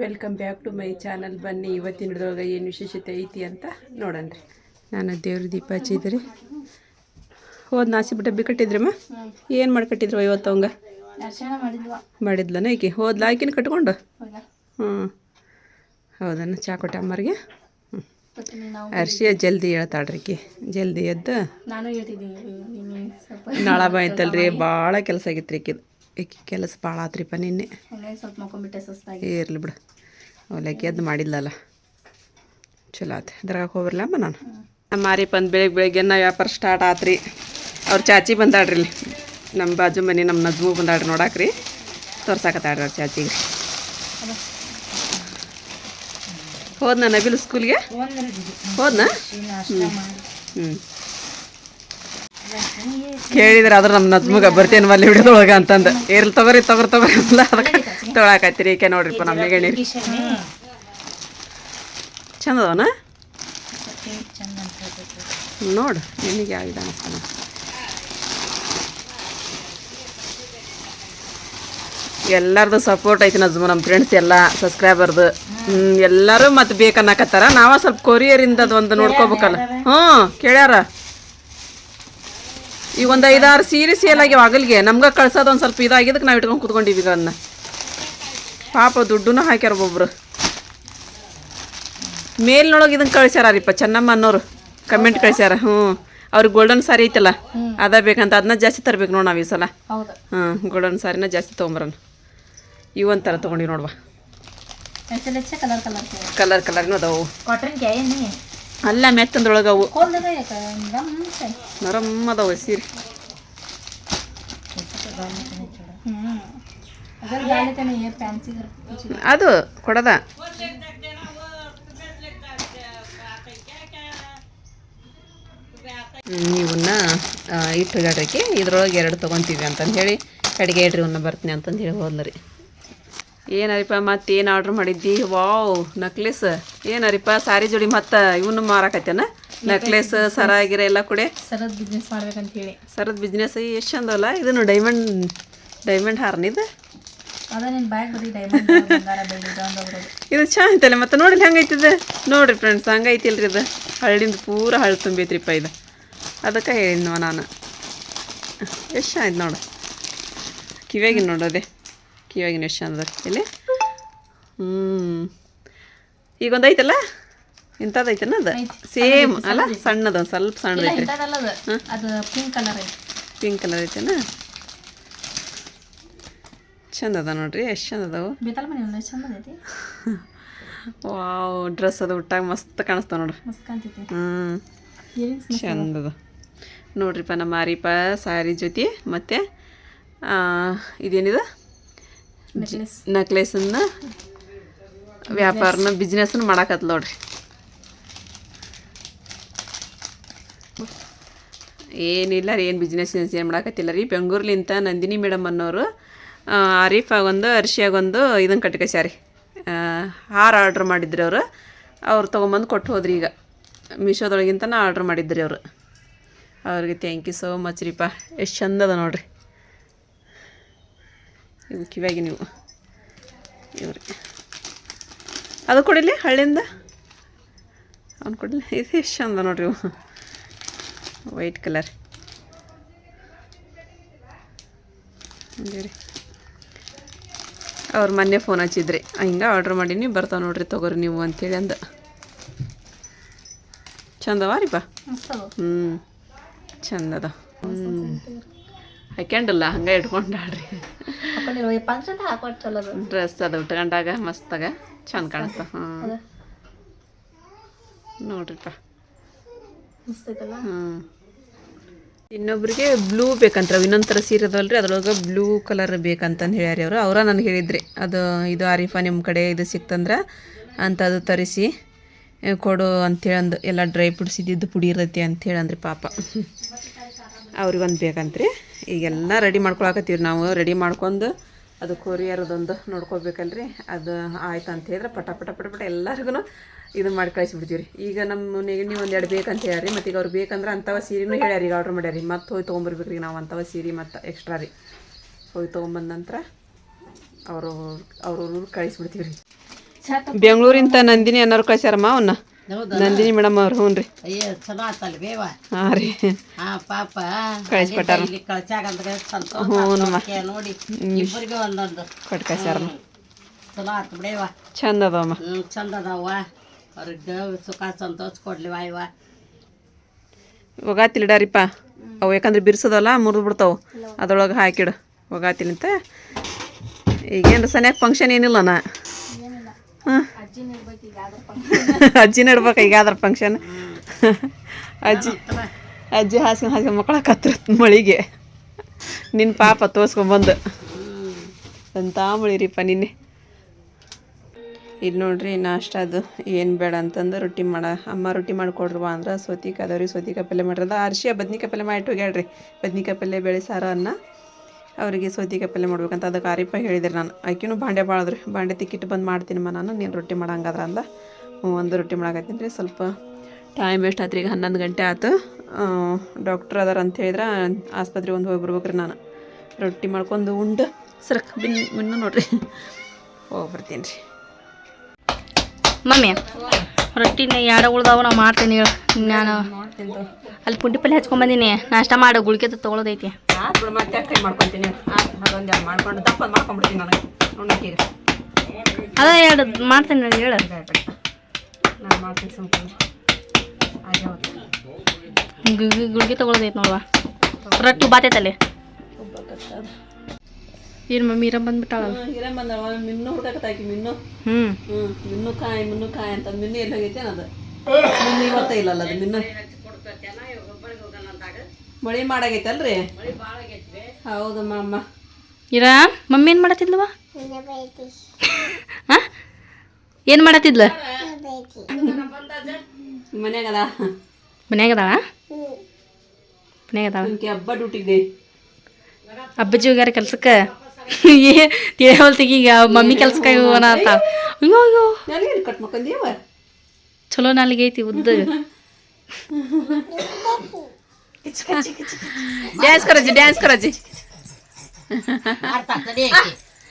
Welcome back to my channel ಬನ್ನಿ ಇವತ್ತಿನ ಹಿಡಿದೊಳಗೆ ಏನು ವಿಶೇಷತೆ ಐತಿ ಅಂತ ನೋಡೋಣ್ರಿ ನಾನು ದೇವ್ರ ದೀಪ ಹಚ್ಚಿದ್ರಿ. ಹೋದ್ ನಾಸಿ ಡಬ್ಬಿ ಕಟ್ಟಿದ್ರಮ್ಮ ಏನು ಮಾಡಿ ಕಟ್ಟಿದ್ರು ಇವತ್ತು ಅವಂಗ? ಮಾಡಿದ್ಲನ ಈಕೆ? ಹೋದ್ಲ ಆಕಿನ ಕಟ್ಕೊಂಡು? ಹ್ಞೂ ಹೌದನ ಚಾ ಕೊಟ್ಟೆ ಅಮ್ಮರಿಗೆ? ಅರ್ಶಿಯ ಜಲ್ದಿ ಹೇಳ್ತಾಳ್ರಿ ಈಕಿ. ಜಲ್ದಿ ಎದ್ದು ನಾಳ ಬಾಯ್ತಲ್ರಿ ಭಾಳ ಕೆಲಸ ಆಗಿತ್ತು ರೀ ಈಕಿ ಕೆಲಸ ಭಾಳ ಆತ್ರಿಪ್ಪ ನಿನ್ನೆ. ಸ್ವಲ್ಪ ಮಕ್ಕೊಂಬಿಟ್ಟೆ ಸುಸ್ತಾಗಿ. ಇರ್ಲಿ ಬಿಡು. ಅವಲಕ್ಕಿ ಎದ್ದು ಮಾಡಿಲ್ಲಲ್ಲ ಚಲೋ ಆತು. ಅದ್ರಾಗ ಹೋಗ್ಬರ್ಲಮ್ಮ ನಾನು. ನಮ್ಮ ಮಾರಿ ಬಂದು ಬೆಳಿಗ್ಗೆ ಬೆಳಿಗ್ಗೆ ನಾ ವ್ಯಾಪಾರ ಸ್ಟಾರ್ಟ್ ಆತ್ರಿ. ಅವ್ರ ಚಾಚಿ ಬಂದಾಡ್ರಿ ಇಲ್ಲಿ. ನಮ್ಮ ಬಾಜು ಮನೆ ನಮ್ಮ ನಜ್ಮು ಬಂದಾಡ್ರಿ ನೋಡಾಕ್ರಿ. ತೋರ್ಸಾಕತ್ತಾಡ್ರಿ ಅವ್ರ ಚಾಚಿಗೆ. ಹೋದ್ನ ನಬಿಲ್ ಸ್ಕೂಲ್ಗೆ ಹೋದ್ನ? ಹ್ಞೂ ಕೇಳಿದ್ರೆ ಅದ್ರ ನಮ್ಮ ನಜ್ಮುಗ ಬರ್ತೇನೆ ಮಲ್ಲಿ ಹಿಡಿದೊಳಗ ಅಂತಂದು. ಏರ್ಲಿ ತಗೋರಿ ತಗೋರಿ ತಗೋರಿ ಅಲ್ಲ ಅದಕ್ಕೆ. ತೊಳಾಕತ್ತೀರಿ ಈಕೆ ನೋಡ್ರಿಪ್ಪ ನಮ್ಮ ಗೆಣಿ ಚಂದ ನೋಡು, ನಿನಗೆ ಯಾವ್ದು ಅನಿಸ್ತಾನ? ಎಲ್ಲರದು ಸಪೋರ್ಟ್ ಐತಿ ನಜ್ಮ ನಮ್ಮ ಫ್ರೆಂಡ್ಸ್ ಎಲ್ಲ ಸಬ್ಸ್ಕ್ರೈಬರ್ದು ಎಲ್ಲರೂ ಮತ್ತೆ ಬೇಕನ್ನಕತ್ತಾರ ನಾವ ಸ್ವಲ್ಪ ಕೊರಿಯರಿಂದ ಅದು ಒಂದು ನೋಡ್ಕೋಬೇಕಲ್ಲ. ಹ್ಞೂ ಕೇಳ್ಯಾರ? ಈಗ ಒಂದು ಐದಾರು ಸೀರೆ ಸೇಲ್ ಆಗ್ಯಾವ ಆಗಲ್ಗೆ ನಮ್ಗೆ ಕಳ್ಸೋದು ಒಂದು ಸ್ವಲ್ಪ ಇದಾಗಿದ್ದಕ್ಕೆ ನಾವು ಇಟ್ಕೊಂಡು ಕುತ್ಕೊಂಡಿವಿ ಅದನ್ನ ಪಾಪ ದುಡ್ಡೂ ಹಾಕ್ಯಾರ ಒಬ್ಬೊಬ್ರು ಮೇಲ್ನೊಳಗೆ ಇದನ್ನ ಕಳ್ಸ್ಯಾರ ರೀಪ ಚೆನ್ನಮ್ಮ ಅನ್ನೋರು. ಕಮೆಂಟ್ ಕಳ್ಸ್ಯಾರ ಹ್ಞೂ ಅವ್ರಿಗೆ ಗೋಲ್ಡನ್ ಸಾರಿ ಐತಲ್ಲ ಅದ ಬೇಕಂತ ಅದನ್ನ ಜಾಸ್ತಿ ತರ್ಬೇಕು ನೋಡಿ ನಾವು ಈ ಸಲ. ಹ್ಞೂ ಗೋಲ್ಡನ್ ಸಾರಿನ ಜಾಸ್ತಿ ತೊಗೊಂಬರೋಣ. ಒಂಥರ ತೊಗೊಂಡಿವಿ ನೋಡುವ. ಕಲರ್ ಕಲರ್ ಕಲರ್ ಕಲರ್ನು ಅದಾವು. ಅಲ್ಲ ಮೆತ್ತಂದ್ರೊಳಗೆ ಅವು. ನರಮ್ ಅದಾವು ಸೀರೆ. ಅದು ಕೊಡದ. ಇವನ್ನ ಇಟ್ಟು ಗಾಡ್ರಿಕೆ ಇದ್ರೊಳಗೆ ಎರಡು ತೊಗೊತೀವಿ ಅಂತಂದು ಹೇಳಿ. ಕಡೆಗೆ ಇಡ್ರಿ ಇವನ್ನ ಬರ್ತೀನಿ ಅಂತಂದು ಹೇಳಿ ಹೋದ್ಲರಿ ಏನರಿಪ್ಪ ಏನು ಆರ್ಡ್ರ್ ಮಾಡಿದ್ದಿ? ವಾವ್ ನಕ್ಲೆಸ್ ಏನರಿಪ್ಪ ಸಾರಿ ಜೋಡಿ ಮತ್ತೆ ಇವನು ಮಾರಾಕತ್ತೇನ? ನಕ್ಲೆಸ್ ಸರ ಆಗಿರ ಎಲ್ಲ ಕೂಡ. ಸರದ್ ಬಿಸ್ನೆಸ್ ಮಾಡ್ಬೇಕಂತ ಹೇಳಿ. ಸರದ ಬಿಸ್ನೆಸ್ ಎಷ್ಟು ಚಂದಲ್ಲ ಇದನ್ನು ಡೈಮಂಡ್ ಡೈಮಂಡ್ ಹಾರ್ನಿದು ಇದು? ಚಾ ಐತಲ್ಲ ಮತ್ತೆ ನೋಡಿ ಹೆಂಗೈತಿದೆ? ನೋಡ್ರಿ ಫ್ರೆಂಡ್ಸ್ ಹಂಗೈತಿಲ್ರಿ ಇದು. ಹಳ್ಳಿಂದ ಪೂರ ಹಳ್ಳಿ ತುಂಬೈತ್ರಿಪ್ಪ ಇದು. ಅದಕ್ಕೆ ಹೇಳಿದ್ನವ ನಾನು. ಎಷ್ಟು ಆಯ್ತು ನೋಡು. ಕಿವಿಯಾಗಿ ನೋಡೋದೆ ಕಿವ್ಯಾಗಿನ ಎಷ್ಟು ಚಂದ ಇಲ್ಲಿ? ಹ್ಞೂ ಈಗೊಂದು ಐತಲ್ಲ ಇಂಥದ್ದು ಐತನ ಅದು ಸೇಮ್ ಅಲ್ಲ? ಸಣ್ಣದ ಒಂದು ಸ್ವಲ್ಪ ಸಣ್ಣದ ಐತೆ ಅದು ಅದು ಪಿಂಕ್ ಕಲರ್ ಐತಿ. ಪಿಂಕ್ ಕಲರ್ ಐತೆನ? ಚಂದ ಅದ ನೋಡ್ರಿ ಎಷ್ಟು ಚಂದ ಅದಾವು ವಾವ್ ಡ್ರೆಸ್ ಅದು ಉಟ್ಟಾಗ ಮಸ್ತ್ ಕಾಣಿಸ್ತಾವ ನೋಡ್ರಿ. ಹ್ಞೂ ಚಂದ ಚಂದದ. ನೋಡ್ರಿಪ್ಪ ನಮ್ಮ ಮಾರಿಪ ಸಾರಿ ಜೊತೆ ಮತ್ತು ಇದೇನಿದು? ನಕ್ಲೇಸನ್ನ ವ್ಯಾಪಾರನ ಬಿಸ್ನೆಸ್ನ ಮಾಡಾಕತ್ ನೋಡ್ರಿ. ಏನಿಲ್ಲ ರೀ ಏನು ಬಿಸ್ನೆಸ್ ಏನು ಮಾಡಾಕತ್ತಿಲ್ಲ ರೀ. ಬೆಂಗ್ಳೂರ್ಲಿಂತ ನಂದಿನಿ ಮೇಡಮ್ ಅನ್ನೋರು ಆಗೊಂದು ಆರೀಫಾಗೊಂದು ಅರ್ಶಿಯಾಗೊಂದು ಇದನ್ನು ಕಟ್ಕಸ್ಯಾರಿ. ಹಾರ ಆರ್ಡ್ರ್ ಮಾಡಿದ್ರಿ ಅವರು. ಅವ್ರು ತೊಗೊಂಬಂದು ಕೊಟ್ಟು ಹೋದ್ರಿ ಈಗ. ಮೀಶೋದೊಳಗಿಂತನ ಆರ್ಡ್ರ್ ಮಾಡಿದ್ರಿ ಅವರು. ಅವ್ರಿಗೆ ಥ್ಯಾಂಕ್ ಯು ಸೋ ಮಚ್ ರೀಪಾ. ಎಷ್ಟು ಚಂದ ಅದ ನೋಡ್ರಿ. ಇವು ಕಿವ್ಯಾಗಿ ನೀವು ಇವ್ರಿ. ಅದು ಕೊಡಿಲಿ ಹಳ್ಳಿಂದ ಅವ್ನು ಕೊಡಲಿ. ಇದು ಎಷ್ಟು ಚಂದ ನೋಡ್ರಿ ಇವು. ವೈಟ್ ಕಲರ್ ರೀ ಅವ್ರು ಮೊನ್ನೆ ಫೋನ್ ಹಚ್ಚಿದ್ರಿ. ಹಿಂಗೆ ಆರ್ಡ್ರ್ ಮಾಡೀನಿ ಬರ್ತಾವೆ ನೋಡ್ರಿ ತೊಗೋರಿ ನೀವು ಅಂತೇಳಿ ಅಂದ. ಚಂದವ ರೀ ಬಾ. ಹ್ಞೂ ಚಂದದ ಹ್ಞೂ ಹಾಕ್ಯಂಡಲ್ಲ ಹಂಗೆ ಇಟ್ಕೊಂಡಾಳ್ರಿ ಹಾಕೊಂಡಿರೋ ಪಂಚಂತ ಹಾಕೊಟ್ ಚಲೋ ಡ್ರೆಸ್ ಅದು ಉಟ್ಕೊಂಡಾಗ ಮಸ್ತಾಗ ಚಂದ ಕಾಣಿಸ್ತ. ಹ್ಞೂ ನೋಡ್ರಿಪ್ಪ. ಮಸ್ತೈತಲ್ಲ ಹ್ಞೂ ಇನ್ನೊಬ್ರಿಗೆ ಬ್ಲೂ ಬೇಕಂತ ಇನ್ನೊಂದು ಥರ ಸೀರೆ ಅದಲ್ರಿ ಅದ್ರೊಳಗೆ ಬ್ಲೂ ಕಲರ್ ಬೇಕಂತಂದು ಹೇಳ್ಯಾರಿ ಅವರು. ಅವರ ನನಗೆ ಹೇಳಿದ್ರಿ. ಅದು ಇದು ಆರಿಫಾ ನಿಮ್ಮ ಕಡೆ ಇದು ಸಿಕ್ತಂದ್ರೆ ಅಂತ ಅದು ತರಿಸಿ ಕೊಡು ಅಂಥೇಳಿ ಅಂದು ಎಲ್ಲ ಡ್ರೈ ಫ್ರೂಟ್ಸ್ ಇದ್ದಿದ್ದು ಪುಡಿ ಇರತ್ತೆ ಅಂತ ಹೇಳಂದ್ರಿ ಪಾಪ ಅವ್ರಿಗೊಂದು ಬೇಕಂತ್ರಿ. ಈಗೆಲ್ಲ ರೆಡಿ ಮಾಡ್ಕೊಳಕತ್ತೀವಿ ನಾವು. ರೆಡಿ ಮಾಡ್ಕೊಂಡು ಅದು ಕೊರಿಯರ್ದೊಂದು ನೋಡ್ಕೋಬೇಕಲ್ರಿ. ಅದು ಆಯ್ತು ಅಂತ ಹೇಳಿದ್ರೆ ಪಟ ಪಟ ಪಟ ಪಟ ಎಲ್ಲರಿಗೂ ಇದನ್ನ ಮಾಡಿ ಕಳಿಸಿಬಿಡ್ತೀವಿ ರೀ ಈಗ ನಮ್ಮ ನೆಗಣಿ ಒಂದು ಎರಡು ಬೇಕಂತ ಹೇಳ್ಯಾರಿ ಮತ್ತು ಈಗ ಅವ್ರು ಬೇಕಂದ್ರೆ ಅಂಥವ ಸೀರೆನೂ ಹೇಳ್ಯಾರ ಈಗ ಆರ್ಡ್ರ್ ಮಾಡ್ಯಾರಿ ಮತ್ತೆ ಹೋಗಿ ತೊಗೊಂಬರ್ಬೇಕು ರೀ ನಾವು ಅಂಥವ ಸೀರೆ ಮತ್ತು ಎಕ್ಸ್ಟ್ರಾ ರೀ. ಹೋಗಿ ತೊಗೊಂಬಂದ ನಂತರ ಅವರು ಅವ್ರವ್ರಿಗೆ ಕಳ್ಸಿ ಕಳಿಸ್ಬಿಡ್ತೀವಿ ರೀ ಬೆಂಗಳೂರಿಂದ ನಂದಿನಿ ಅನ್ನೋರು ಕಳಿಸ್ಯಾರಮ್ಮ ಅವನ್ನ ನಂದಿನಿ ಮೇಡಮ್ ಅವ್ರು ಹ್ಞೂ ರೀ ಅಯ್ಯೋ ಚಲೋ ಆತಲ್ಲ ಬೇವ. ಹಾಂ ರೀ. ಹಾಂ ಪಾಪ. ಕಳಿಸ್ಕೊಟ್ಟಾರ. ಇಲ್ಲಿ ಕಳ್ಸಾಗಂದ್ರೆ ಸಂತೋಷ ಹ್ಞೂನಮ್ಮ. ನೋಡಿ ಇಬ್ಬರಿಗೆ ಒಂದೊಂದು. ಕೊಟ್ಟು ಕಳ್ಸ್ಯಾರ ಚಲೋ ಆತು ಬಿಡೇವ ಚಂದ ಅದಾವಮ್ಮ ಹ್ಞೂ ಚಂದ ಅದಾವ. ಅವ್ರಿಗೆ ಸುಖ ಸಂತೋಷ ಕೊಡ್ಲಿ ವಾಯ್ವ ಒಗಾತಿಲಿಡಾರಿಪ್ಪ ಅವು ಯಾಕಂದ್ರೆ ಬಿರ್ಸೋದಲ್ಲ ಮುರಿದು ಬಿಡ್ತಾವು. ಅದ್ರೊಳಗೆ ಹಾಕಿಡು ಒಗಾತಿಲಿಂತ ಈಗೇನು ಸನ್ಯಾಗ ಫಂಕ್ಷನ್ ಏನಿಲ್ಲ. ನಾ ಹಾಂ. ಅಜ್ಜಿನ ಇಡ್ಬೇಕು ಈಗ ಅದ್ರ ಫಂಕ್ಷನ್ ಅಜ್ಜಿ ಅಜ್ಜಿ ಹಾಸ್ಕೊಂಡು ಹಾಸ್ಕೊಂಡು ಮಕ್ಕಳಕತ್ರ ಮಳಿಗೆ. ನಿನ್ನ ಪಾಪ ತೋರ್ಸ್ಕೊಂಬಂದು ಅಂತ ಮಳಿರಿಪ್ಪ ನಿನ್ನೆ? ಇದು ನೋಡ್ರಿ ನಾಷ್ಟ ಅದು. ಏನು ಬೇಡ ಅಂತಂದು ರೊಟ್ಟಿ ಮಾಡ ಅಮ್ಮ ರೊಟ್ಟಿ ಮಾಡಿಕೊಡ್ರವ ಅಂದ್ರೆ. ಸೋತಿ ಕದವ್ರಿ ಸೌತಿಕಾಯಿ ಪಲ್ಯ ಮಾಡಿರದ. ಅರ್ಶಿಯ ಬದ್ನಿಕಾಯಿ ಪಲ್ಯ ಮಾಡಿಟ್ಟು ಹೋಗ್ಯಾಳ್ರಿ. ಬದ್ನಿಕಾಯಿ ಪಲ್ಯ ಬೇಳೆ ಸಾರ ಅನ್ನ. ಅವರಿಗೆ ಸೌತಿಕಾಯಿ ಪಲ್ಯ ಮಾಡ್ಬೇಕಂತ ಅದಕ್ಕೆ ಆರಿಪ ಹೇಳಿದ್ರು ನಾನು. ಆಕಿನೂ ಬಾಂಡೆ ಬಾಳದ್ರಿ ಬಾಂಡೆ ತಿಕ್ಕಿಟ್ಟು ಬಂದು ಮಾಡ್ತೀನಮ್ಮ ನಾನು ನೀನು ರೊಟ್ಟಿ ಮಾಡಂಗಾದ್ರ ಅಂದ. ಒಂದು ರೊಟ್ಟಿ ಮಾಡಾಕತ್ತೀನಿ ರೀ ಸ್ವಲ್ಪ ಟೈಮ್ ವೇಸ್ಟ್ ಆತ್ರಿ ಈಗ ಹನ್ನೊಂದು ಗಂಟೆ ಆಯ್ತು ಡಾಕ್ಟ್ರ್ ಅದಾರ ಅಂತ ಹೇಳಿದ್ರೆ ಆಸ್ಪತ್ರೆಗೆ ಒಂದು ಹೋಗಿ ಬರ್ಬೇಕ್ರಿ ನಾನು. ರೊಟ್ಟಿ ಮಾಡ್ಕೊಂಡು ಉಂಡು. ಸರಕ್ ಬಿನ್ ಬಿನ್ನು ನೋಡ್ರಿ. ಹೋಗಿ ಬರ್ತೀನಿ ರೀ. ಮಮ್ಮಿ ರೊಟ್ಟಿನ ಎರಡು ಉಳ್ದಾವ ನಾವು ಮಾಡ್ತೀನಿ ನಾನು ಅಲ್ಲಿ ಪುಂಡಿ ಪಲ್ಲೆ ಹಚ್ಕೊಂಬಂದಿನಿ ನಾಷ್ಟ ಮಾಡು ಗುಳಿಗೆ ತೊಗೊಳೋದೈತಿ. ಆತು ಬಿಡು ಮತ್ತೆ ಕೈ ಮಾಡ್ಕೊತೀನಿ. ಅದೊಂದು ಎರಡು ಮಾಡ್ಕೊಂಡು ದಪ್ಪ ಮಾಡ್ಕೊಂಡ್ಬಿಡ್ತೀನಿ ನನಗೆ ಉಣ್ಣಕ್ಕೀಗ ಅದ ಎರಡು ಮಾಡ್ತೀನಿ ನೋಡಿ ಹೇಳು. ನಾನು ಮಾಡ್ತೀನಿ ಸುಮ್ಕೊಂಡು. ಹಾಗೆ ಹೋಗ್ತೀನಿ ಗುಳ್ಗಿ ಗುಳಿಗೆ ತೊಗೊಳೋದೈತಿ ನೋಡುವ. ರೊಟ್ಟಿ ಬಾತೈತಲ್ಲಿ. ಏನು ಮಮ್ಮಿ ಇರ ಬಂದ್ಬಿಟ್ಟಾಳಲ್ಲ? ಹಿರೇ ಬಂದವ ಮಿನ್ನು ಹುಡ್ಕಾಕತ್ತಾಕಿ ಮಿನ್ನು. ಹ್ಞೂ ಹ್ಞೂ ಮಿನ್ನು ಕಾಯಿ ಮಿನ್ನು ಕಾಯಿ ಅಂತ ಮಿನ್ನು ಎಲ್ಲ ಹೋಗೈತೆ ಅದು ಮಿನ್ನು ಇವತ್ತೇ ಇಲ್ಲಲ್ಲ ಅದು ಮಿನ್ನು. ಮಳಿ ಮಾಡಾಗೈತಲ್ರಿ? ಹೌದಮ್ಮ ಅಮ್ಮ ಇರಾ ಮಮ್ಮಿ ಏನು ಮಾಡತ್ತಿದ್ಲವ ಹಾಂ? ಏನು ಮಾಡತ್ತಿದ್ಲ? ಮನ್ಯಾಗ ಅದ ಮನ್ಯಾಗ ಅದಾಳ ಮನ್ಯಾಗ ಅದಾಳ ನಿಮ್ಗೆ ಹಬ್ಬ ಡ್ಯೂಟಿಗೆ? ಅಬ್ಬಜ್ಜಿ ಹೋಗ್ಯಾರ ಕೆಲ್ಸಕ್ಕೆ? ಏ ತಿಳಿಯವಲ್ತಿಗೆ ಈಗ ಮಮ್ಮಿ ಕೆಲ್ಸಕ್ಕೆ ಹೋಗೋಣ ಅಂತ. ಅಯ್ಯೋ ಅಯ್ಯೋ. ನನಗೇನು ಕಟ್ ಮಕ್ಕಂದೀವ ಚಲೋ ನಾಲಿಗೆ ಐತಿ ಉದ್ದ. Dance ಕರಜಿ dance ಕರಜಿ.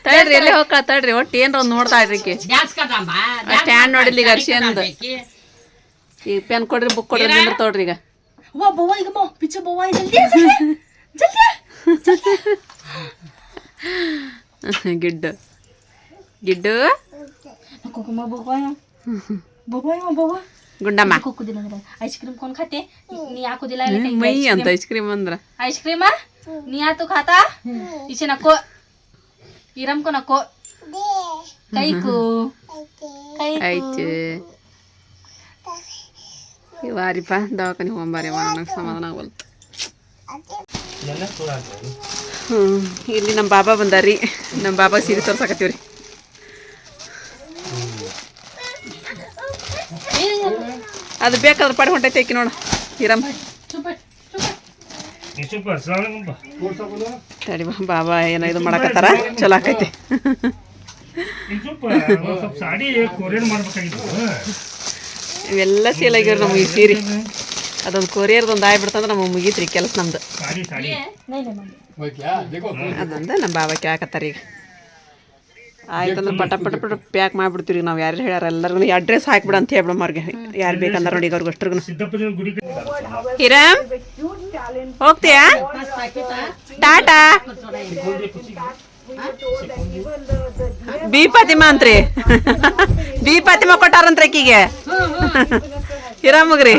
ತಡ್ರಿ ಎಲ್ಲಿ ಹೋಗ್ಕ ತಡ್ರಿ ಒಟ್ಟು ಏನ್ರ ಒಂದು ನೋಡ್ತಾ ಇಡ್ರಿ ಈಕಿ. ಸ್ಟ್ಯಾಂಡ್ ನೋಡಿಲ್ಲ ಈಗ ಅರ್ಶಿ ಅಂದ ಈಗ ಪೆನ್ ಕೊಡ್ರಿ ಬುಕ್ ಕೊಡ್ರಿ ನಿಂದ್ರ ತೋಡ್ರಿ ಈಗ. ಗಿಡ್ಡು. ಗಿಡ್ಡು? ಗುಂಡಮ್ಮ. ಐಸ್ ಕ್ರೀಮ್ ಕೊಂಡ್ ಖಾತೆ? ನೀ ಹಾಕುದಿಲ್ಲ ಮೈ ಅಂತ ಐಸ್ ಕ್ರೀಮ್ ಅಂದ್ರ. ಐಸ್ ಕ್ರೀಮ್ ನೀ ಆತು ಖಾತಾ? ಇಚೆ ನಕ್ಕೋ. ಇರಮ್ಕೋ ನಕ್ಕೋ. ಕೈಕು. ಆಯ್ತು. ಇವಾರಿಪ್ಪ ದವಾಖಾನೆ ಹೋಗ್ಬಾರಿ ನನಗೆ ಸಮಾಧಾನ ಆಗಲ್ತು ಹ್ಞೂ ಇಲ್ಲಿ ನಮ್ಮ ಬಾಬಾ ಬಂದಾರಿ. ನಮ್ಮ ಬಾಬಾ ಸೀರೆ ತೋರ್ಸಾಕತ್ತೀವ್ರಿ. ಅದು ಬೇಕಾದ್ರೆ ಪಡೆ ಹೊಂಟೈತೆ ಐಕಿ ನೋಡು. ಹೀರಮ್ಮ ತಡಿ ಬಾ ಬಾಬಾ ಏನೋ ಇದು ಮಾಡಕತ್ತಾರ. ಚಲೋ ಆಕೈತಿ. ಸಾಡಿ ಕೊರಿಯರ್ ಮಾಡ್ಬೇಕಾಗಿತ್ತು ಇವೆಲ್ಲ ಸೀಲ್ ಆಗ್ಯಾವ ನಮ್ಗೆ ಈ ಸೀರೆ. ಅದೊಂದು ಕೊರಿಯರ್ದೊಂದು ಆಗ್ಬಿಡ್ತಂದ್ರೆ ನಮಗೆ ಮುಗೀತ್ರಿ ಕೆಲಸ ನಮ್ದು. ಸಾಡಿ ಸಾಡಿ ಅದೊಂದು ನಮ್ಮ ಬಾಬಾ ಕೇಳಕತ್ತಾರ ಈಗ. ಆಯ್ತಂದ್ರೆ ಪಟ ಪಟ ಪಟ ಪ್ಯಾಕ್ ಮಾಡಿಬಿಡ್ತೀವಿ ನಾವು ಯಾರು ಹೇಳ್ಯಾರ ಎಲ್ಲರಿಗೂ ಅಡ್ರೆಸ್ ಹಾಕ್ಬಿಡ ಅಂತ ಹೇಳ್ಬಿಡಮ್ಮ ಅವ್ರಿಗೆ ಯಾರು ಬೇಕಂದ್ರೆ ನೋಡಿ ಅವ್ರಿಗೆ ಅಷ್ಟ್ರಿಗೂ ಹಿರಾಮ್? ಹೋಗ್ತೀಯಾ? ಟಾಟಾ? ಬಿ ಫಾತಿಮಾ ಅಂತ್ರಿ ಬಿ ಫಾತಿಮಾ ಕೊಟ್ಟಾರಂತ್ರಿ ಆಕಿಗೆ ಹಿರಾಮಗ್ರಿ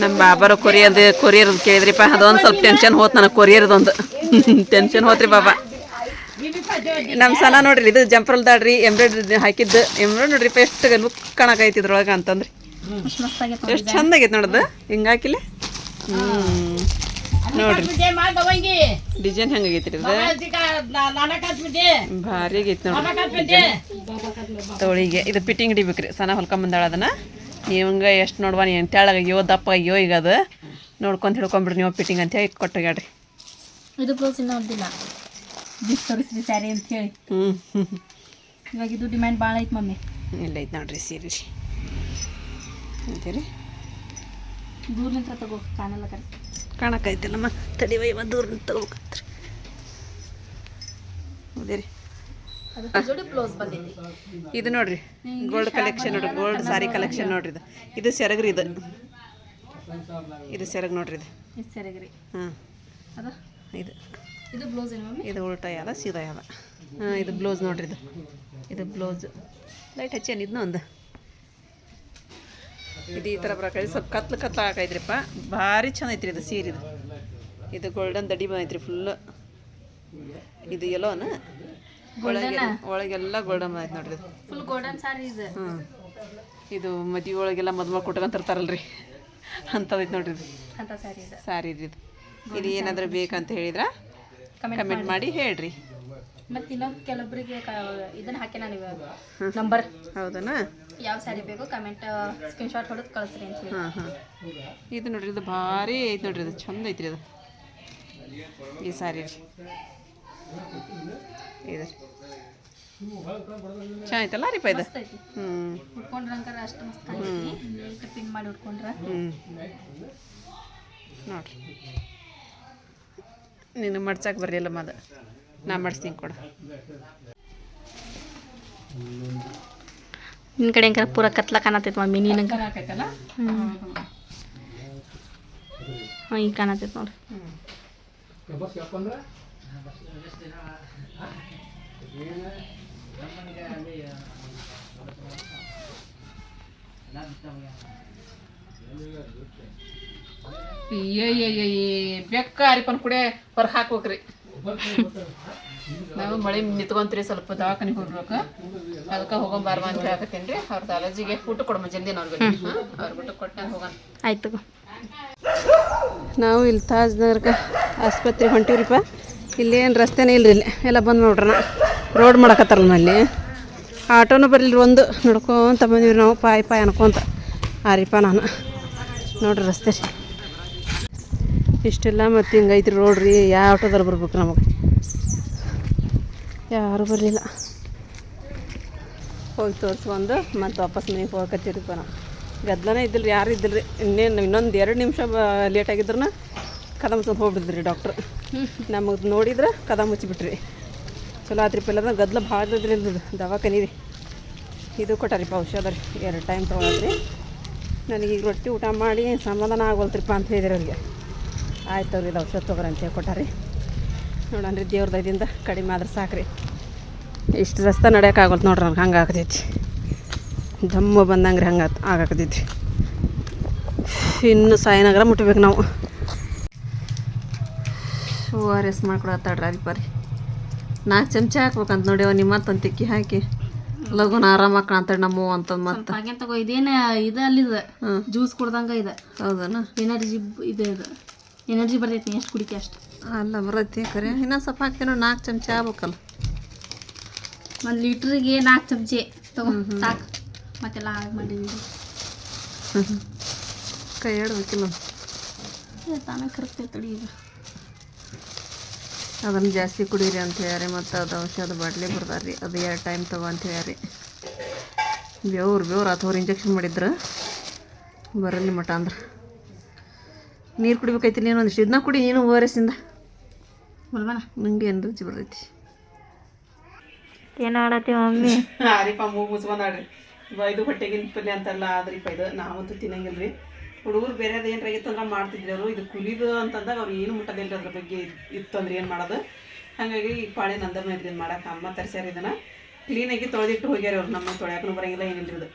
ನಮ್ಮ ಬಾಬಾರ ಕೊರಿಯರ್ ಕೊರಿಯರ್ ಕೇಳಿದ್ರಿಪ್ಪ ಅದೊಂದು ಸ್ವಲ್ಪ ಟೆನ್ಷನ್ ಹೋತ್ ನನಗೆ ಕೊರಿಯರ್ದೊಂದು ಟೆನ್ಷನ್ ಹೋತ್ರಿ ಬಾಬಾ. ನಮ್ಮ ಸನ ನೋಡ್ರಿ ಇದು ಜಂಪರ್ ದಾಡ್ರಿ ಎಂಬ್ರಾಯ್ಡ್ರಿ ಹಾಕಿದ್ದು. ಎಂಬ್ರಾಯ್ಡ್ ನೋಡ್ರಿ ಎಷ್ಟು ಲುಕ್ ಕಾಣಕೈತಿ ಇದ್ರೊಳಗೆ ಅಂತಂದ್ರಿ. ಎಷ್ಟು ಚಂದ ಆಗೈತೆ ನೋಡೋದು. ಹಿಂಗೆ ಹಾಕಿಲ್ಲ ಹ್ಞೂ ನೋಡ್ರಿ. ಡಿಸೈನ್ ಹೆಂಗಾಗೈತಿ ಇದು ಭಾರಿ ಆಗೈತಿ ನೋಡ್ರಿ. ತೋಳಿಗೆ ಇದು ಫಿಟ್ಟಿಂಗ್ ಹಿಡಿಬೇಕ್ರಿ. ಸಣ್ಣ ಹೊಲ್ಕೊಂಬಂದಾಳ ಅದನ್ನ. ನೀವಂಗ ಎಷ್ಟು ನೋಡುವ ನೀನು ಅಯ್ಯೋ ದಪ್ಪ ಅಯ್ಯೋ ಈಗ ಅದು. ನೋಡ್ಕೊಂತ ಹಿಡ್ಕೊಂಬಿಡ್ರಿ ನೀವು ಫಿಟ್ಟಿಂಗ್ ಅಂತ ಹೇಳಿ ಕೊಟ್ಟೋಗ್ಯಾಡ್ರಿ ಇದು ಬ್ಲೌಸ್ ಇನ್ನೂ ಹೊಲ್ದಿಲ್ಲ ಬಿಸ್ ತೋರಿಸ್ರಿ ಸ್ಯಾರಿ ಅಂತ ಹೇಳಿ. ಹ್ಞೂ ಇವಾಗ ಇದು ಡಿಮ್ಯಾಂಡ್ ಭಾಳ ಐತೆ ಮಮ್ಮಿ. ಇಲ್ಲ ಐತೆ ನೋಡ್ರಿ ಸೀರೆ. ಅಂತೀರಿ ದೂರ ನಿಂತ್ರ ತಗೋ ಕಾಣಲ್ಲ ಕರೆ. ಕಾಣಕ್ಕೈತಿಲ್ಲಮ್ಮ ತಡಿವ ಇವ ದೂರ ತಗೋಬೇಕಂತ್ರಿ. ಹೌದೇ ರೀ ಅದಕ್ಕೆ ಜೋಡಿ ಬ್ಲೌಸ್ ಬಂದೈತಿ. ಇದು ನೋಡ್ರಿ ಗೋಲ್ಡ್ ಕಲೆಕ್ಷನ್ ನೋಡ್ರಿ ಗೋಲ್ಡ್ ಸಾರಿ ಕಲೆಕ್ಷನ್ ನೋಡ್ರಿ ಇದು. ಇದು ಸೆರಗ್ರಿ ಇದು. ಇದು ಸೆರಗ್ ನೋಡ್ರಿ ಇದು. ಇದು ಸರಿಗ್ರಿ. ಹಾಂ ಅದ ಇದು. ಇದು ಬ್ಲೌಸ್ ಇದು ಉಲ್ಟಾ ಯಾದ ಸೀದಾ ಯಾದ? ಹಾಂ ಇದು ಬ್ಲೌಸ್ ನೋಡ್ರಿ ಇದು. ಇದು ಬ್ಲೌಸ್. ಲೈಟ್ ಹಚ್ಚೇನು ಇದನ್ನ ಒಂದು? ಇದು ಈ ಥರ ಬರಕೈತಿ ಸ್ವಲ್ಪ ಕತ್ಲು ಕತ್ಲು ಹಾಕೈತ್ರಿಪ್ಪ. ಭಾರಿ ಚಂದ ಐತ್ರಿ ಇದು ಸೀರೆ ಇದು. ಇದು ಗೋಲ್ಡನ್ ದಡಿ ಬಂದೈತ್ರಿ ಫುಲ್ಲು ಇದು ಎಲ್ಲೋನ ಒಳಗೆ ಒಳಗೆಲ್ಲ ಗೋಲ್ಡನ್ ಬಂದೈತೆ ನೋಡ್ರಿ ಇದು. ಫುಲ್ ಗೋಲ್ಡನ್ ಸಾರಿ ಇದು. ಹ್ಞೂ ಇದು ಮದುವೆ ಒಳಗೆಲ್ಲ ಮದುವೆ ಕೊಟ್ಕೊಂತಿರ್ತಾರಲ್ರಿ. ಅಂಥದೈತೆ ನೋಡ್ರಿ ಇದು. ಸಾರಿ ಇದು. ಇದು ಏನಾದರೂ ಬೇಕಂತ ಹೇಳಿದ್ರೆ? ಕಮೆಂಟ್ ಮಾಡಿ. ಹೇಳ್ರಿ. ಮತ್ತೆ ಇನ್ನೊಂದು ಕೆಲವೊಬ್ಬರಿಗೆ ಇದನ್ನ ಹಾಕ್ಯಾನ ನೀವು ನಂಬರ್ ಹೌದನಾ? ಯಾವ ಸ್ಯಾರಿ ಬೇಕು ಕಮೆಂಟ್ ಸ್ಕ್ರೀನ್ಶಾಟ್ ಹೊಡೆದು ಕಳಿಸ್ರಿ ಅಂತ ಹಾಂ ಹಾಂ. ಇದು ನೋಡ್ರಿ ಇದು ಭಾರಿ ಐತೆ ನೋಡ್ರಿ ಇದು ಚಂದ ಐತ್ರಿ ಅದು. ಈ ಸಾರಿ ರೀ ಇದು. ಚೆನ್ನಾಗೈತಲ್ಲ ರೀ ಇದು? ಹ್ಞೂ ಐತಿ. ಹ್ಞೂ ಉಟ್ಕೊಂಡ್ರಂಕರ ಅಷ್ಟು ಮಸ್ತ್ ಹ್ಞೂ ಕಟ್ಟಿಂಗ್ ಮಾಡಿ ಉಟ್ಕೊಂಡ್ರ. ಹ್ಞೂ ನೋಡ್ರಿ. ನೀನು ಮಡ್ಸಕ್ಕೆ ಬರಲಿಲ್ಲ ಮದ. ನಾ ಮಡ್ಸ್ತೀನಿ ಕೊಡು. ನಿನ್ನ ಕಡೆ ಅಂಕರ ಪೂರ ಕತ್ಲ ಕಾಣತೈತೆ ಮಮ್ಮಿ ಹಾಕೈತಲ್ಲ ಹ್ಞೂ ಹಾಂ ಈಗ ಕಾಣತೈತಿ ನೋಡ್ರಿ ಬೆಕ್ಕ ಅರಿಪನ್ ಕುಡೆ ಹೊರಗೆ ಹಾಕ್ಬೇಕ್ರಿ ನಾವು ಮಳೆ ನಿಂತ್ಕೊಂತ್ರಿ ಸ್ವಲ್ಪ ದವಾಖಾನಿಗೆ ಹೋಗ್ಬೇಕು. ಅದಕ್ಕೆ ಹೋಗೊಂಬಾರ್ಮ ಅಂತ ಹೇಳಕತ್ತೀನಿ ರೀ ಅವ್ರ ಅಲರ್ಜಿಗೆ ಊಟ ಕೊಡಮ್ಮ ಜಲ್ದಿನ ಅವ್ರಿಗೆ. ಅವ್ರ ಊಟ ಕೊಟ್ಟು ಹೋಗೋಣ. ಆಯ್ತು ನಾವು ಇಲ್ಲಿ ತಾಜ್ ಆಸ್ಪತ್ರೆ ಹೊಂಟಿವ್ರಿಪ್ಪ. ಇಲ್ಲೇನು ರಸ್ತೆನೇ ಇಲ್ರಿ ಇಲ್ಲಿ. ಎಲ್ಲ ಬಂದು ನೋಡ್ರಣ ರೋಡ್ ಮಾಡಕತ್ತಾರಲ್ಲ ಅಲ್ಲಿ ಆಟೋನು ಬರಲಿಲ್ಲ ಒಂದು. ನೋಡ್ಕೊಂತ ಬಂದಿವ್ರಿ ನಾವು. ಪಾಯ್ ಪಾಯ್ ಅನ್ಕೊಂತ. ಆರಿಪ್ಪ ನಾನು. ನೋಡ್ರಿ ರಸ್ತೆ. ರೀ ಇಷ್ಟೆಲ್ಲ, ಮತ್ತು ಹಿಂಗೈತ್ರಿ ರೋಡ್ ರೀ ಯಾವ ಆಟೋದಲ್ಲಿ ಬರ್ಬೇಕು ನಮಗೆ? ಯಾರು ಬರಲಿಲ್ಲ. ಹೋಗಿ ತೋರಿಸ್ಕೊಂಡು ಮತ್ತು ವಾಪಸ್ ಮನೆಗೆ ಹೋಗಕತ್ತೀರಿಪ್ಪ ನಾವು ಗದ್ದಲನೇ ಇದ್ದಿಲ್ಲ ಯಾರು ಇದ್ದಿಲ್ಲ ರೀ ಇನ್ನೇನು ಇನ್ನೊಂದು ಎರಡು ನಿಮಿಷ ಲೇಟ್ ಆಗಿದ್ರು ಕದ ಮುಚ್ಕೊಂಡು ಹೋಗ್ಬಿಟ್ಟಿದ್ರಿ ಡಾಕ್ಟ್ರು ನಮಗೆ ನೋಡಿದ್ರೆ ಕದ ಮುಚ್ಚಿಬಿಟ್ರಿ. ಚಲೋ ಆತ್ರಿ ಇಲ್ಲದ ಗದ್ದಲ ಭಾಳ ಇದ್ರಿ ಇಲ್ದು ದವಾಖಾನಿ ರೀ. ಇದು ಕೊಟ್ಟಾರಿಪ್ಪ ಔಷಧ ರೀ, ಎರಡು ಟೈಮ್ ತೊಗೊಳದ್ರಿ ನನಗೆ ಈಗ ರೊಟ್ಟಿ ಊಟ ಮಾಡಿ ಸಮಾಧಾನ ಆಗೋಲ್ತ್ರಿಪ್ಪ ಅಂತ ಹೇಳಿದ್ರಿ ಅವ್ರಿಗೆ. ಆಯ್ತು ಅವ್ರಿಗೆ ಇದು ಔಷಧ ತೊಗೊರಿ ಅಂತ ಹೇಳ್ಕೊಟ್ಟಾರಿ. ಕೊಟ್ಟಾರಿ ನೋಡಣ್ರಿ ದೇವ್ರ ದಯದಿಂದ ಕಡಿಮೆ ಆದ್ರೆ ಸಾಕ್ರಿ. ಇಷ್ಟು ರಸ್ತೆ ನಡೆಯೋಕ್ಕಾಗಲ್ತು ನೋಡ್ರಿ ನನಗೆ ಹಂಗೆ ಆಗ್ತೈತಿ. ದಮ್ಮ ಬಂದಂಗೆ ರೀ ಹಂಗೆ ಆಗಾಕತೈತಿ ಇನ್ನು ಸಾಯಿನಗರ ಮುಟ್ಬೇಕು ನಾವು. ಓ ಆರ್ ಎಸ್ ಮಾಡ್ಕೊಡತ್ತಾಡ್ರಿ ಅಲ್ಲಿ ಬರ್ರಿ ನಾಲ್ಕು ಚಮಚ ಹಾಕ್ಬೇಕಂತ ನೋಡಿ ಅವ್ನು ನಿಮ್ಮ ಮತ್ತೊಂದು ತಿಕ್ಕಿ ಹಾಕಿ. ಲಗುನ ಆರಾಮಾಗಿ ಕಾಣ್ತಾಳೆ ನಮ್ಮ ಅಂತಂದು ಮತ್ತೆ. ಹಾಗೆ ತಗೋ ಇದೇನ ಇದು ಅಲ್ಲಿದೆ. ಜ್ಯೂಸ್ ಕುಡ್ದಂಗೆ ಇದೆ. ಹೌದನ? ಎನರ್ಜಿ ಇದೆ ಇದು ಎನರ್ಜಿ ಬರ್ತೈತಿ ಎಷ್ಟು ಕುಡಿಕೆ ಅಷ್ಟು? ಅಲ್ಲ ಬರತ್ತೆ ಖರೆ ಇನ್ನೊಂದು ಸ್ವಲ್ಪ ಹಾಕ್ತೀನಿ ನಾಲ್ಕು ಚಮಚ ಆಗ್ಬೇಕಲ್ಲ. ಒಂದು ಲೀಟ್ರಿಗೆ ನಾಲ್ಕು ಚಮಚೆ. ತಗೋ ಸಾಕು. ಮತ್ತೆಲ್ಲ ಹಾಗೆ ಮಾಡಿದ್ವಿ ಕೈ ಆಡ್ಬೇಕಿಲ್ಲ. ತಾನೇ ಕರೆಕ್ಟೇ ತಡಿ ಈಗ. ಅದನ್ನು ಜಾಸ್ತಿ ಕುಡೀರಿ ಅಂತ ಹೇಳ್ಯಾರಿ ಮತ್ತು ಅದು ಔಷಧ ಬಾಟ್ಲಿ ಬರ್ದಾರ್ರಿ. ಅದು ಎರಡು ಟೈಮ್ ತಗೋ ಅಂತ ಹೇಳ್ಯಾರಿ ಬೇವ್ರು ಬೇವ್ರು ಅಥವ್ರು ಇಂಜೆಕ್ಷನ್ ಮಾಡಿದ್ರೆ ಬರಲಿ ಮಟ ಅಂದ್ರೆ. ನೀರು ಕುಡಿಬೇಕೈತಿ ನೀನು ಒಂದಿಷ್ಟು ಇದನ್ನ ಕುಡಿ ನೀನು ಓ ಆರ್ ಎಸ್ಸಿಂದ ಬಲ್ವನ ನಂಗೆ ಏನು ರುಚಿ ಬರ್ತೈತಿ? ಏನು ಆಡತ್ತಿ ಮಮ್ಮಿ? ಆರಿಪ ಮೂಗು ಮುಚ್ಕೊಂಡಾಡ್ರಿ ಇದು ಹೊಟ್ಟೆಗಿನ ಪಲ್ಯ ಅಂತಲ್ಲ ಆದ್ರಿಪ್ಪ ಇದು. ನಾವಂತೂ ತಿನ್ನಂಗಿಲ್ಲ ರೀ ಹುಡುಗರು ಬೇರೆದು ಏನಾರ ಆಗಿತ್ತಂದ್ರೆ ಮಾಡ್ತಿದ್ರು ಅವರು. ಇದು ಕುಲಿದು ಅಂತಂದಾಗ ಅವ್ರು ಏನು ಮುಟ್ಟದಿಲ್ಲ ಅದ್ರ ಬಗ್ಗೆ ಇತ್ತು ಅಂದ್ರೆ ಏನು ಮಾಡೋದು. ಹಾಗಾಗಿ ಈ ಪಾಳೆ ನಂದಮ್ಮ ಇದನ್ನ ಮಾಡಕ್ಕೆ ಅಮ್ಮ ತರ್ಸ್ಯಾರ ಇದನ್ನು. ಕ್ಲೀನಾಗಿ ತೊಳೆದಿಟ್ಟು ಹೋಗ್ಯಾರ ಅವ್ರು. ನಮ್ಮ ತೊಳೆಯಕ್ಕೂ ಬರಂಗಿಲ್ಲ ಏನಿಲ್ಲ ಇದು.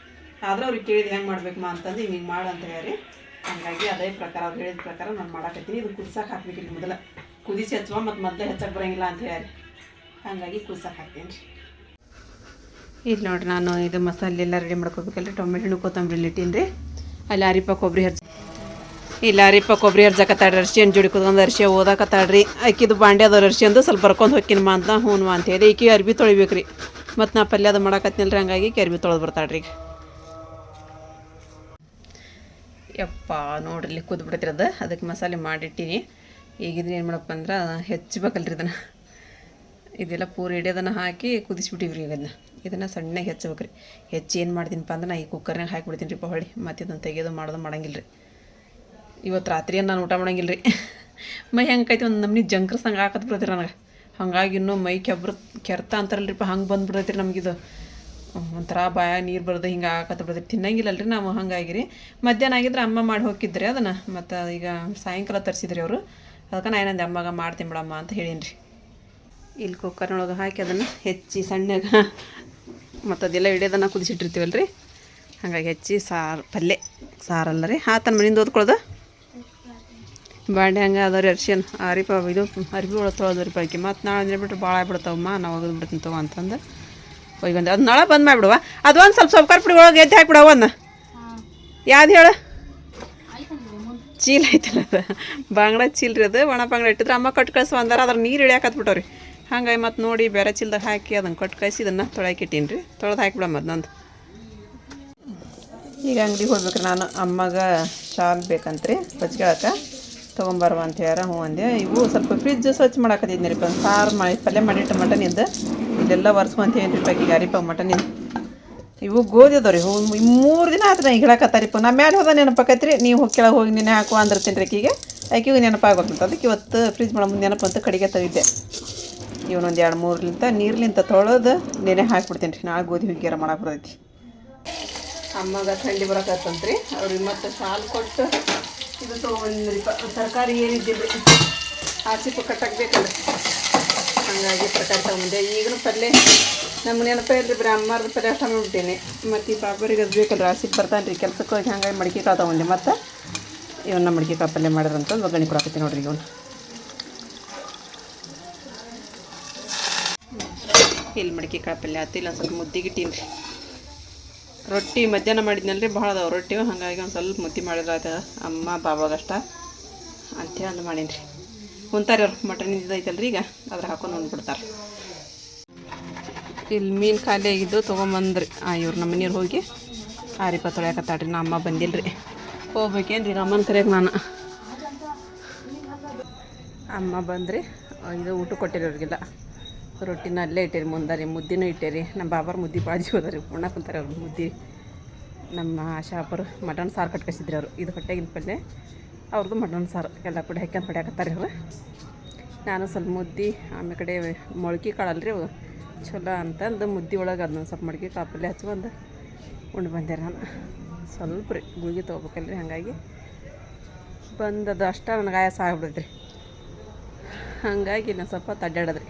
ಆದ್ರೆ ಅವ್ರಿಗೆ ಕೇಳಿದ ಹೆಂಗೆ ಮಾಡ್ಬೇಕು ಮಾ ಅಂತಂದು ಹಿಂಗೆ ಹಿಂಗೆ ಮಾಡು ಅಂತ ಹೇಳ್ಯಾರಿ. ಹಾಗಾಗಿ ಅದೇ ಪ್ರಕಾರ ಅವ್ರು ಹೇಳಿದ ಪ್ರಕಾರ ನಾನು ಮಾಡಾಕತ್ತೀನಿ. ಇದು ಕುದಿಸಕ್ಕೆ ಹಾಕ್ಬೇಕ್ರಿ ಮೊದಲ. ಕುದಿಸಿ ಹಚ್ಚುವ ಮತ್ತು ಮೊದಲೇ ಹೆಚ್ಚಕ್ಕೆ ಬರಂಗಿಲ್ಲ ಅಂತ ಹೇಳಿ ಹಾಗಾಗಿ ಕುದಿಸಕ್ಕೆ ಹಾಕ್ತೀನಿ ರೀ ಇಲ್ಲಿ ನೋಡ್ರಿ ನಾನು ಇದು ಮಸಾಲೆ ಎಲ್ಲ ರೆಡಿ ಮಾಡ್ಕೋಬೇಕಲ್ಲ ಟೊಮೆಟೊ ಹಣ್ಣು ಕೊತ್ತಂಬರಿ ಇಟ್ಟೀನಿ ರೀ ಅಲ್ಲಿ ಅರಿಪ ಕೊಬ್ಬರಿ ಹರ್ಜ ಇಲ್ಲ, ಅರಿಪ ಕೊಬ್ಬರಿ ಹರ್ಜಕತ್ತಾಡ್ರಿ ಅರ್ಶಿ ಹಣ್ಣು ಜೋಡಿ ಕುತ್ಕೊಂಡು ಅರ್ಶಿ ಓದಾಕತ್ತಾಡ್ರಿ ಆಕಿದು ಬಾಂಡೆ ಅರ್ಶಿ ಅಂದು ಸ್ವಲ್ಪ ಬರ್ಕೊಂಡು ಹೋಗ್ಕಿನಮ್ಮ ಅಂತ ಹೂನ್ವಾ ಅಂತ ಹೇಳಿ ಈಕಿ ಅರ್ಬಿ ತೊಳಿಬೇಕು ರೀ ಮತ್ತು ನಾ ಪಲ್ಯ ಅದು ರೀ ಹಂಗಾಗಿ ಅರ್ಬಿ ತೊಳೆದು ಬರ್ತಾಳ್ರಿ ಈಗ. ಯಪ್ಪ, ನೋಡ್ರಿ ಇಲ್ಲಿ ಕುದ್ಬಿಡತ್ರಿ ಅದು. ಅದಕ್ಕೆ ಮಸಾಲೆ ಮಾಡಿಟ್ಟೀನಿ. ಈಗ ಏನು ಮಾಡಪ್ಪ ಅಂದ್ರೆ ಹೆಚ್ಚಬೇಕಲ್ರಿ ಇದನ್ನು. ಇದೆಲ್ಲ ಪೂರಿ ಹಿಡಿಯೋದನ್ನು ಹಾಕಿ ಕುದಿಸ್ಬಿಟ್ಟಿವ್ರಿ ಈಗ ಅದನ್ನ ಇದನ್ನು ಸಣ್ಣಗೆ ಹೆಚ್ಚಬೇಕು ರೀ ಹೆಚ್ಚು ಏನು ಮಾಡ್ತೀನಪ್ಪ ಅಂದ್ರೆ, ನಾ ಈ ಕುಕ್ಕರ್ನಾಗ ಹಾಕಿಬಿಡ್ತೀನಿ ರೀ ಹೊಳ್ಳಿ ಮತ್ತೆ ಇದನ್ನು ತೆಗೆಯೋದು ಮಾಡೋದು ಮಾಡಂಗಿಲ್ಲ ರೀ ಇವತ್ತು ರಾತ್ರಿ ನಾನು ಊಟ ಮಾಡಂಗಿಲ್ಲ ರೀ ಮೈ ಹೆಂಗೆ ಒಂದು ನಮ್ನಿ ಜಂಕ್ರ ಸಂಗ ಹಾಕತ್ ಬಿಡ್ತೀರಿ ನನಗೆ. ಹಾಗಾಗಿ ಇನ್ನೂ ಮೈ ಕೆಬ್ರ ಕೆರ್ತ ಅಂತಾರಲ್ರಿಪ್ಪ, ಹಂಗೆ ಬಂದ್ಬಿಡ್ತೈತಿ ನಮಗಿದು. ಒಂಥರ ಬಾಯ ನೀರು ಬರೋದು ಹಿಂಗೆ ಆಗತ್ತ ಬಿಡ್ತೈತಿ. ತಿನ್ನಂಗಿಲ್ಲಲ್ರಿ ನಾವು ಹಂಗಾಗಿರಿ. ಮಧ್ಯಾಹ್ನ ಆಗಿದ್ರೆ ಅಮ್ಮ ಮಾಡಿ ಹೋಗಿದ್ರಿ ಅದನ್ನು. ಮತ್ತು ಈಗ ಸಾಯಂಕಾಲ ತರಿಸಿದ್ರಿ ಅವರು. ಅದಕ್ಕೆ ನಾ ಏನಂದೆ, ಅಮ್ಮಗೆ ಮಾಡ್ತೀನಿ ಬಿಡಮ್ಮ ಅಂತ ಹೇಳೀನಿ ರೀ ಇಲ್ಲಿ ಕುಕ್ಕರ್ನೊಳಗೆ ಹಾಕಿ ಅದನ್ನು ಹೆಚ್ಚಿ ಸಣ್ಣಗೆ ಮತ್ತು ಅದೆಲ್ಲ ಹಿಡಿಯೋದನ್ನು ಕುದಿಸಿಟ್ಟಿರ್ತೀವಲ್ಲ ರೀ ಹಾಗಾಗಿ ಹೆಚ್ಚಿ ಸಾರು ಪಲ್ಯ ಸಾರಲ್ಲ ರೀ ಹಾತನ ಮನೆಯಿಂದ ಓದ್ಕೊಳ್ಳೋದು? ಬಾಂಡೆ ಹಂಗೆ ರೀ ಅರ್ಶಿನ ಅರಿಪ ಇದು ಅರಿಬಿ ಒಳಗೆ ರೀ ಪೈಕಿ. ಮತ್ತು ನಾಳೆ ಅಂದ್ರೆ ಬಿಟ್ಟು ಭಾಳ ಆಗ್ಬಿಡ್ತಾವಮ್ಮ. ನಾವು ಒಗದು ಬಿಡ್ತೀನಿ ತಗೋ ಅಂತಂದು. ಒಯ್ಗೊಂಡು ಅದು ನಳ ಬಂದ್ ಮಾಡಿಬಿಡುವ. ಅದು ಒಂದು ಸ್ವಲ್ಪ ಸ್ವಲ್ಪ ಪುಡಿ ಒಳಗೆ ಎದ್ದು ಹಾಕ್ಬಿಡವ ಒಂದು ಯಾವ್ದು ಹೇಳು? ಚೀಲ ಐತಲ್ಲ ಅದು. ಬಾಂಗ್ಡ ಚೀಲ ರೀ ಅದು. ಒಣ ಬಾಂಗ್ಡ ಇಟ್ಟಿದ್ರೆ ಅಮ್ಮ ಕಟ್ ಕಳ್ಸ ಅಂದಾರ ಅದ್ರ ನೀರು ಇಳಿಯಾಕತ್ಬಿಟ್ಟವ್ರಿ ಹಂಗಾಗಿ ಮತ್ತೆ ನೋಡಿ ಬೇರೆ ಚೀಲ್ದಾಗ ಹಾಕಿ ಅದನ್ನು ಕಟ್ ಕಳಿಸಿ ಇದನ್ನು ತೊಳಕಿಟ್ಟೀನಿ ರೀ. ತೊಳೆದು ಹಾಕಿಬಿಡಮ್ಮ ಅದನ್ನೊಂದು ಈಗ ಅಂಗಡಿಗೆ ಹೋಗ್ಬೇಕ್ರಿ ನಾನು. ಅಮ್ಮಗ ಶಾಲ್ ಬೇಕಂತ್ರಿ ಬಚ್ಕೊಳಕ್ಕೆ ತೊಗೊಂಬರ್ವ ಅಂತ ಹೇಳ್ಯಾರ. ಹ್ಞೂ ಅಂದೆ. ಇವು ಸ್ವಲ್ಪ ಫ್ರಿಜ್ ಸ್ವಚ್ಛ ಮಾಡಾಕತ್ತಿದ್ನಿ ರೀ ಸಾರು ಮಾಡಿ ಪಲ್ಯ ಮಾಡಿಟ್ಟು ಟಮಟನಿಂದ ಇದೆಲ್ಲ ಒರ್ಸ್ಕೊಂತ ರೀ ಪಾಕಿ ಯಾರಿಪ್ಪ ಮಟನಿಂದ ಇವು ಗೋಧಿ ಅದಾವ ರೀ. ಮೂರು ದಿನ ಆದ್ರೆ ಈಗ ನಾ ಮ್ಯಾಲೆ ಹೋದ ನೆನಪಾಕೈತ್ರಿ ನೀವು ಹೋಗಿ ಕೆಳಗೆ ಹೋಗಿ ನೆನೆ ಹಾಕುವ ಅಂದಿರ್ತೀನಿ ರೀ ಆಕಿಗೆ ಆಕಿಗೆ ನೆನಪಾಗಬೇಕಂತ ಅದಕ್ಕೆ ಇವತ್ತು ಫ್ರಿಜ್ ಮಾಡೋ ಮುಂದೆ ನೆನಪಂತ ಕಡೆಗೆ ತೆಗಿದ್ದೆ ಇವನೊಂದು ಎರಡು ಮೂರ್ಲಿಂತ ನೀರ್ಲಿಂತ ತೊಳೆದು ನೆನೆ ಹಾಕ್ಬಿಡ್ತೀನಿ ರೀ. ನಾಳೆ ಗೋಧಿ ಹುಗ್ಗಿಯರ ಮಾಡಕ್ಕೆ ಬರ್ತೈತಿ. ಅಮ್ಮಗ ಥಂಡಿ ಬರಕತ್ತಂತ್ರಿ. ಅವ್ರಿಗೆ ಮತ್ತೆ ಸಾಲು ಕೊಟ್ಟು ಇದು ತೊಗೊಂಡ್ರಿ ತರಕಾರಿ ಏನಿದ್ದಿಲ್ಲ ಹಾಸಿಪ ಕಟ್ಟಕ್ಕೆ ಬೇಕಲ್ಲ ಹಾಗಾಗಿ ತರಕಾರಿ ತೊಗೊಂಡೆ ಈಗಲೂ ಪಲ್ಯ ನಮ್ಮ ನೆನಪ ಇಲ್ರಿ ಬರೀ ಅಮ್ಮಾರ್ದು ಪಲ್ಯ ಅಷ್ಟ ಮಾಡ್ಬಿಟ್ಟೇನೆ. ಮತ್ತು ಈ ಪಾಪರಿಗೆ ಅದು ಬೇಕಲ್ಲ ರಾಸಿಗೆ ಬರ್ತಾನೆ ರೀ. ಕೆಲ್ಸಕ್ಕೆ ಹೋಗಿ ಹಂಗಾಗಿ ಮಡಿಕೆ ಕಾಳು ತೊಗೊಂಡೆ. ಮತ್ತು ಇವನ್ನ ಮಡಿಕೆ ಕಾಳು ಪಲ್ಯ ಮಾಡಿದ್ರಂತ ಒಗ್ಗರಣೆ ಕೊಡಕತ್ತೀನಿ ನೋಡ್ರಿ ಇವನು. ಇಲ್ಲಿ ಮಡಿಕೆ ಕಾಳು ಪಲ್ಯ ಆತು? ಇಲ್ಲ, ಸ್ವಲ್ಪ ಮುದ್ದಿಗೆ ಇಟ್ಟೀನಿ ರೀ ರೊಟ್ಟಿ ಮಧ್ಯಾಹ್ನ ಮಾಡಿದ್ನಲ್ರಿ, ಭಾಳ ಅದಾವೆ ರೊಟ್ಟಿ. ಹಾಗಾಗಿ ಒಂದು ಸ್ವಲ್ಪ ಮುದ್ದೆ ಮಾಡಿದ್ರೆ ಆಯ್ತದ ಅಮ್ಮ ಬಾಬಾಗಷ್ಟ. ಅಂತೇಳಿ ಅಂದು ಮಾಡೀನಿ ರೀ ಉಂತಾರೆ ಅವ್ರು, ಮಟನ್ ಇದೈತಲ್ರಿ ಈಗ, ಅದ್ರ ಹಾಕೊಂಡು ಉಂಡ್ಬಿಡ್ತಾರೆ ಇಲ್ಲಿ ಮೀನು ಖಾಲಿ ಆಗಿದ್ದು ತೊಗೊಂಬಂದ್ರಿ. ಆ, ಇವ್ರು ನಮ್ಮ ಮನೆಯವ್ರು ಹೋಗಿ ಆರಿಪ ತೊಳ್ಯಾಕತ್ತಾಡ್ರಿ ನಾ ಅಮ್ಮ ಬಂದಿಲ್ಲ ರೀ ಹೋಗ್ಬೇಕೇನ್ರಿ ನಮ್ಮನ ಕರೆಯಾಗ ನಾನು. ಅಮ್ಮ ಬಂದ್ರಿ, ಇದು ಊಟ ಕೊಟ್ಟಿರಿ ಅವ್ರಿಗೆಲ್ಲ ರೊಟ್ಟಿನ ಅಲ್ಲೇ ಇಟ್ಟಿರಿ ಮುಂದೆ ರೀ ಮುದ್ದಿನೂ ಇಟ್ಟಿರಿ. ನಮ್ಮ ಬಾಬಾರ ಮುದ್ದೆ ಬಾಜಿ ಹೋದ್ರಿ ಉಣ್ಣಕ್ಕೆ ಕುಂತಾರೆ ಅವ್ರು ಮುದ್ದೆ. ನಮ್ಮ ಶಾಪರು ಮಟನ್ ಸಾರು ಕಟ್ಕಸಿದ್ರಿ ಅವರು. ಇದು ಹೊಟ್ಟೆಗಿನ ಪಲ್ಯ ಅವ್ರದ್ದು ಮಟನ್ ಸಾರು. ಎಲ್ಲ ಕೂಡ ಹಾಕ್ಯಂತ ಹೊಡ್ಯಾಕತ್ತಾರೆ ಇವರು ನಾನು ಸ್ವಲ್ಪ ಮುದ್ದೆ, ಆಮೇಲೆ ಕಡೆ ಮೊಳಕೆ ಕಾಳಲ್ರಿ ಅವು. ಚಲೋ ಅಂತಂದು ಮುದ್ದೆ ಒಳಗೆ ಅದನ್ನ ಸ್ವಲ್ಪ ಮಡಿಕೆ ಕಾಳು ಪಲ್ಯ ಹಚ್ಕೊಂಡು ಉಂಡು ಬಂದೆ ನಾನು. ಸ್ವಲ್ಪ ರೀ ಗುಳಿಗೆ ತೊಗೋಬೇಕಲ್ರಿ ಹಾಗಾಗಿ. ಬಂದದು ಅಷ್ಟ ನನಗೆ ಆಯಾಸ ಆಗ್ಬಿಡ್ತ್ರಿ. ಹಾಗಾಗಿ ನಾನು ಸ್ವಲ್ಪ ತಡ್ಡಾಡದ್ರಿ